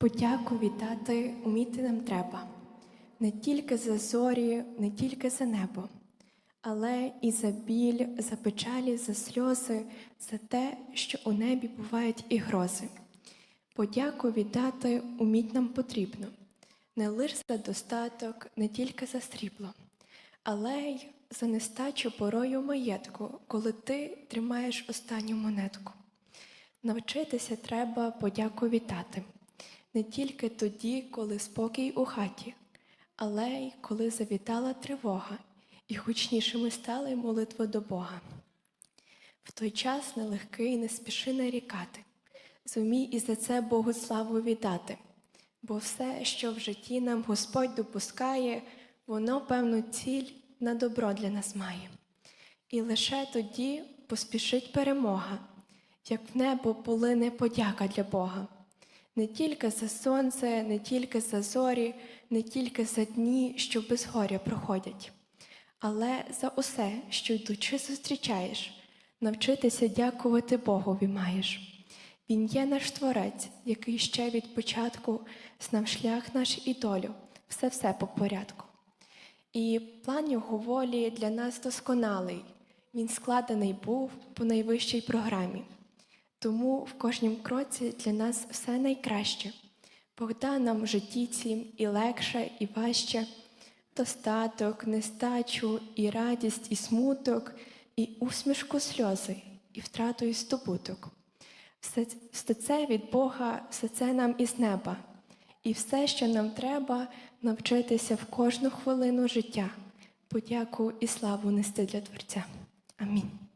Подяку вітати уміти нам треба не тільки за зорі, не тільки за небо, але і за біль, за печалі, за сльози, за те, що у небі бувають і грози. Подяку віддати уміть нам потрібно, не лише за достаток, не тільки за срібло, але й за нестачу порою маєтку, коли ти тримаєш останню монетку. Навчитися треба подяку вітати не тільки тоді, коли спокій у хаті, але й коли завітала тривога, і гучнішими стали молитви до Бога. В той час нелегкий не спіши нарікати, зумій і за це Богу славу віддати, бо все, що в житті нам Господь допускає, воно певну ціль на добро для нас має. І лише тоді поспішить перемога, як в небо полине подяка для Бога. Не тільки за сонце, не тільки за зорі, не тільки за дні, що без горя проходять, але за усе, що йдучи зустрічаєш, навчитися дякувати Богові маєш. Він є наш творець, який ще від початку знав шлях наш і долю, все-все по порядку. І план його волі для нас досконалий. Він складений був по найвищій програмі. Тому в кожнім кроці для нас все найкраще. Бог дав нам в житті цім і легше, і важче, достаток, нестачу, і радість, і смуток, і усмішку сльози, і втрату і здобуток. Все, все це від Бога, все це нам із неба. І все, що нам треба, навчитися в кожну хвилину життя, подяку і славу нести для Творця. Амінь.